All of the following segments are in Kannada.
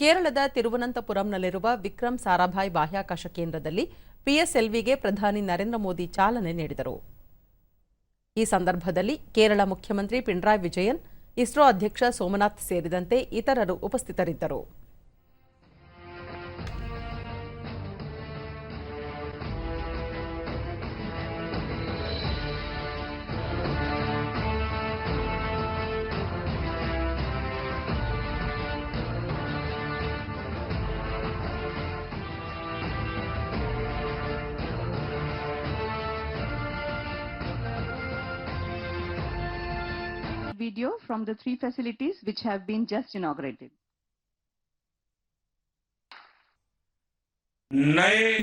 ಕೇರಳದ ತಿರುವನಂತಪುರಂನಲ್ಲಿರುವ ವಿಕ್ರಮ್ ಸಾರಾಭಾಯ್ ಬಾಹ್ಯಾಕಾಶ ಕೇಂದ್ರದಲ್ಲಿ ಪಿಎಸ್ಎಲ್ವಿಗೆ ಪ್ರಧಾನಿ ನರೇಂದ್ರ ಮೋದಿ ಚಾಲನೆ ನೀಡಿದರು. ಈ ಸಂದರ್ಭದಲ್ಲಿ ಕೇರಳ ಮುಖ್ಯಮಂತ್ರಿ ಪಿಣರಾಯ್ ವಿಜಯನ್, ಇಸ್ರೋ ಅಧ್ಯಕ್ಷ ಸೋಮನಾಥ್ ಸೇರಿದಂತೆ ಇತರರು ಉಪಸ್ಥಿತರಿದ್ದರು. Video from the three facilities which have been just inaugurated.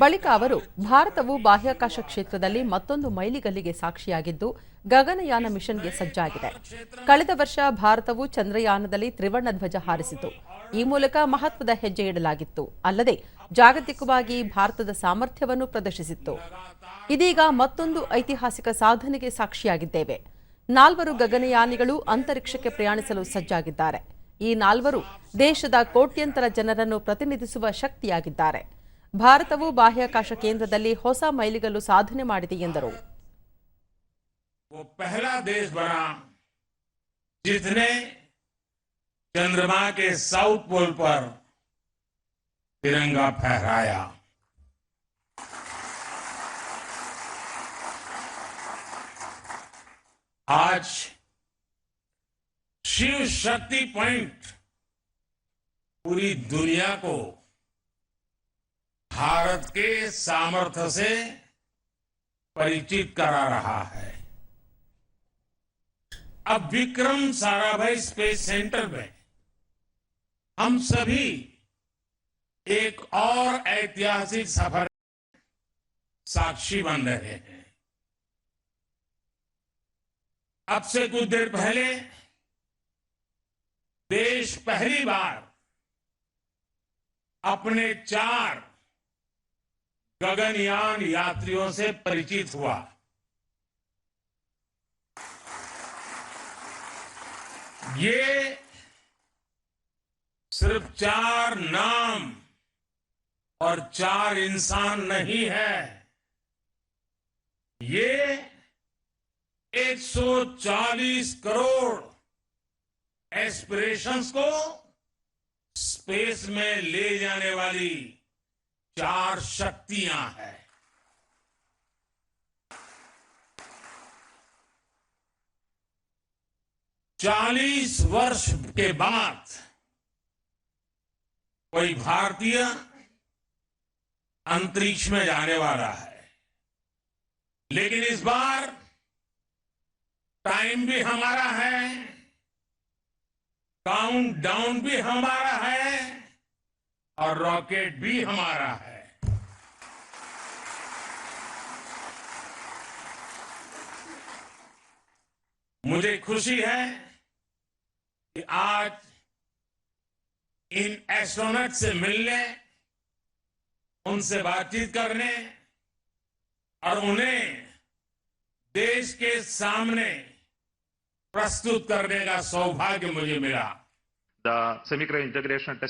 ಬಳಿಕ ಅವರು ಭಾರತವು ಬಾಹ್ಯಾಕಾಶ ಕ್ಷೇತ್ರದಲ್ಲಿ ಮತ್ತೊಂದು ಮೈಲಿಗಲ್ಲಿಗೆ ಸಾಕ್ಷಿಯಾಗಿದ್ದು ಗಗನಯಾನ ಮಿಷನ್ಗೆ ಸಜ್ಜಾಗಿದೆ. ಕಳೆದ ವರ್ಷ ಭಾರತವು ಚಂದ್ರಯಾನದಲ್ಲಿ ತ್ರಿವರ್ಣ ಧ್ವಜ ಹಾರಿಸಿತು. ಈ ಮೂಲಕ ಮಹತ್ವದ ಹೆಜ್ಜೆ ಇಡಲಾಗಿತ್ತು. ಅಲ್ಲದೆ ಜಾಗತಿಕವಾಗಿ ಭಾರತದ ಸಾಮರ್ಥ್ಯವನ್ನು ಪ್ರದರ್ಶಿಸಿತ್ತು. ಇದೀಗ ಮತ್ತೊಂದು ಐತಿಹಾಸಿಕ ಸಾಧನೆಗೆ ಸಾಕ್ಷಿಯಾಗಿದ್ದೇವೆ. ನಾಲ್ವರು ಗಗನಯಾನಿಗಳು ಅಂತರಿಕ್ಷಕ್ಕೆ ಪ್ರಯಾಣಿಸಲು ಸಜ್ಜಾಗಿದ್ದಾರೆ ಈ ನಾಲ್ವರು ದೇಶದ ಕೋಟ್ಯಂತರ ಜನರನ್ನು ಪ್ರತಿನಿಧಿಸುವ ಶಕ್ತಿಯಾಗಿದ್ದಾರೆ ಭಾರತವು ಬಾಹ್ಯಾಕಾಶ ಕೇಂದ್ರದಲ್ಲಿ ಹೊಸ ಮೈಲಿಗಲ್ಲು ಸಾಧನೆ ಮಾಡಿದೆ ಎಂದರು वो पहला देश बना जिसने चंद्रमा के साउथ पोल पर तिरंगा फहराया आज शिव शक्ति पॉइंट पूरी दुनिया को भारत के सामर्थ्य से परिचित करा रहा है। अब विक्रम साराभाई स्पेस सेंटर में हम सभी एक और ऐतिहासिक सफ़र साक्षी बन रहे हैं। अब से कुछ देर पहले देश पहली बार अपने चार गगनयान यात्रियों से परिचित हुआ। ये सिर्फ़ चार नाम और चार इंसान नहीं है, ये 140 करोड़ एस्पिरेशंस को स्पेस में ले जाने वाली चार शक्तियाँ हैं। चालीस वर्ष के बाद कोई भारतीय अंतरिक्ष में जाने वाला है। लेकिन इस बार टाइम भी हमारा है। काउंट डाउन भी हमारा है। और रॉकेट भी हमारा है। मुझे खुशी है कि आज इन एस्ट्रोनॉट से मिलने, उनसे बातचीत करने और उन्हें देश के सामने ಪ್ರಸ್ತುತ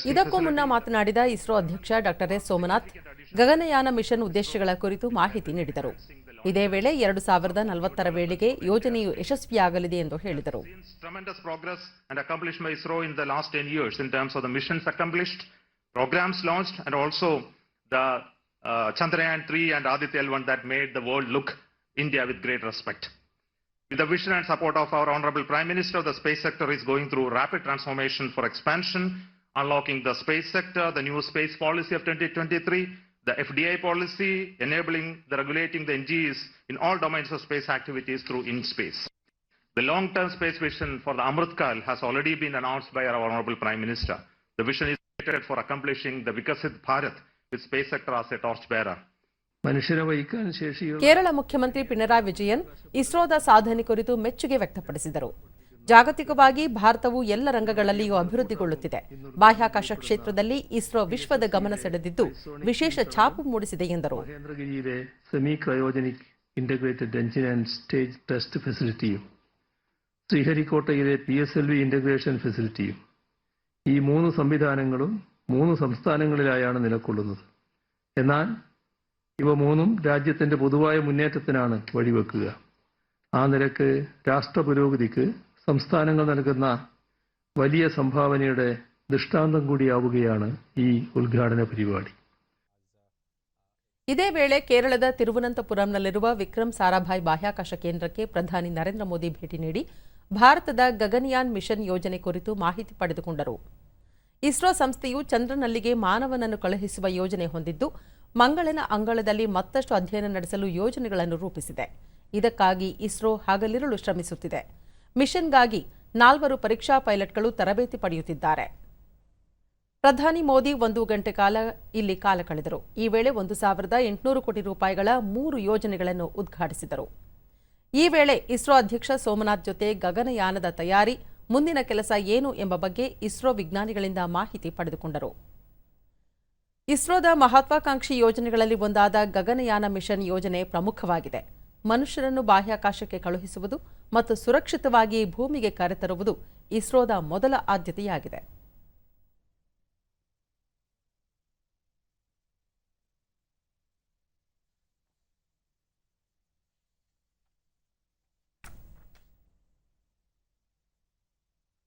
ಇದಕ್ಕೂ ಮುನ್ನ ಮಾತನಾಡಿದ ಇಸ್ರೋ ಅಧ್ಯಕ್ಷ ಡಾ ಎಸ್ ಸೋಮನಾಥ್ ಗಗನಯಾನ ಮಿಷನ್ ಉದ್ದೇಶಗಳ ಕುರಿತು ಮಾಹಿತಿ ನೀಡಿದರು. ಇದೇ ವೇಳೆ ಎರಡು ಸಾವಿರದ ನಲವತ್ತರ ವೇಳೆಗೆ ಯೋಜನೆಯು ಯಶಸ್ವಿಯಾಗಲಿದೆ ಎಂದು ಹೇಳಿದರು. Chandrayaan three Aditya look India great respect with the vision and support of our Honorable Prime Minister, the space sector is going through rapid transformation for expansion, unlocking the space sector, the new space policy of 2023, the FDI policy, enabling the regulating the NGs in all domains of space activities through InSpace. The long-term space vision for the Amritkal has already been announced by our Honorable Prime Minister. The vision is for accomplishing the Vikasit Bharat with space sector as a torchbearer. മനുഷ്യനെ വഹിക്കാൻ ശേഷിയുള്ള ಕೇರಳ ಮುಖ್ಯಮಂತ್ರಿ ಪಿಣರಾಯ್ ವಿಜಯನ್ ಇಸ್ರೋದ ಸಾಧನೆ ಕುರಿತು ಮೆಚ್ಚುಗೆ ವ್ಯಕ್ತಪಡಿಸಿದರು ಜಾಗತಿಕವಾಗಿ ಭಾರತವು ಎಲ್ಲ ರಂಗಗಳಲ್ಲಿಯೂ ಅಭಿವೃದ್ಧಿಗೊಳ್ಳುತ್ತಿದೆ ಬಾಹ್ಯಾಕಾಶ ಕ್ಷೇತ್ರದಲ್ಲಿ ಇಸ್ರೋ ವಿಶ್ವದ ಗಮನ ಸೆಳೆದಿದ್ದು ವಿಶೇಷ ಛಾಪು ಮೂಡಿಸಿದೆ ಎಂದರು മഹേന്ദ്രഗിരിയിലെ semi cryogenic integrated engine and stage test ഫെസിലിറ്റിയും ശ്രീഹരിക്കോട്ടയിലെ P S L V integration ഫെസിലിറ്റിയും ഈ മൂന്ന് സംവിധാനങ്ങളും മൂന്ന് സംസ്ഥാനങ്ങളിലായാണ് നിലകൊള്ളുന്നത് എന്നാൽ ഇവ മൂന്നും രാജ്യത്തിന്റെ പൊതുവായ മുന്നേറ്റത്തിനാണ് വഴിവെക്കുക ആ നിരക്ക് രാഷ്ട്ര പുരോഗതിക്ക് സംസ്ഥാനങ്ങൾ നൽകുന്ന വലിയ സംഭാവനയുടെ ദൃഷ്ടാന്തം കൂടിയാവുകയാണ് ഈ ഉദ്ഘാടന പരിപാടി ಇದೇ ವೇಳೆ ಕೇರಳದ ತಿರುವನಂತಪುರಂನಲ್ಲಿರುವ ವಿಕ್ರಮ್ ಸಾರಾಭಾಯ್ ಬಾಹ್ಯಾಕಾಶ ಕೇಂದ್ರಕ್ಕೆ ಪ್ರಧಾನಿ ನರೇಂದ್ರ ಮೋದಿ ಭೇಟಿ ನೀಡಿ ಭಾರತದ ಗಗನಯಾನ್ ಮಿಷನ್ ಯೋಜನೆ ಕುರಿತು ಮಾಹಿತಿ ಪಡೆದುಕೊಂಡರು ಇಸ್ರೋ ಸಂಸ್ಥೆಯು ಚಂದ್ರನಲ್ಲಿಗೆ ಮಾನವನನ್ನು ಕಳುಹಿಸುವ ಯೋಜನೆ ಹೊಂದಿದ್ದು ಮಂಗಳನ ಅಂಗಳದಲ್ಲಿ ಮತ್ತಷ್ಟು ಅಧ್ಯಯನ ನಡೆಸಲು ಯೋಜನೆಗಳನ್ನು ರೂಪಿಸಿದೆ. ಇದಕ್ಕಾಗಿ ಇಸ್ರೋ ಹಗಲಿರುಳು ಶ್ರಮಿಸುತ್ತಿದೆ. ಮಿಷನ್ಗಾಗಿ ನಾಲ್ವರು ಪರೀಕ್ಷಾ ಪೈಲಟ್ಗಳು ತರಬೇತಿ ಪಡೆಯುತ್ತಿದ್ದಾರೆ. ಪ್ರಧಾನಿ ಮೋದಿ ಒಂದು ಗಂಟೆ ಕಾಲ ಇಲ್ಲಿ ಕಾಲ ಕಳೆದರು. ಈ ವೇಳೆ ಒಂದು ಸಾವಿರದ ಎಂಟುನೂರು ಕೋಟಿ ರೂಪಾಯಿಗಳ ಮೂರು ಯೋಜನೆಗಳನ್ನು ಉದ್ಘಾಟಿಸಿದರು. ಈ ವೇಳೆ ಇಸ್ರೋ ಅಧ್ಯಕ್ಷ ಸೋಮನಾಥ್ ಜೊತೆ ಗಗನಯಾನದ ತಯಾರಿ, ಮುಂದಿನ ಕೆಲಸ ಏನು ಎಂಬ ಬಗ್ಗೆ ಇಸ್ರೋ ವಿಜ್ಞಾನಿಗಳಿಂದ ಮಾಹಿತಿ ಪಡೆದುಕೊಂಡರು. ಇಸ್ರೋದ ಮಹತ್ವಾಕಾಂಕ್ಷಿ ಯೋಜನೆಗಳಲ್ಲಿ ಒಂದಾದ ಗಗನಯಾನ ಮಿಷನ್ ಯೋಜನೆ ಪ್ರಮುಖವಾಗಿದೆ. ಮನುಷ್ಯರನ್ನು ಬಾಹ್ಯಾಕಾಶಕ್ಕೆ ಕಳುಹಿಸುವುದು ಮತ್ತು ಸುರಕ್ಷಿತವಾಗಿ ಭೂಮಿಗೆ ಕರೆತರುವುದು ಇಸ್ರೋದ ಮೊದಲ ಆದ್ಯತೆಯಾಗಿದೆ.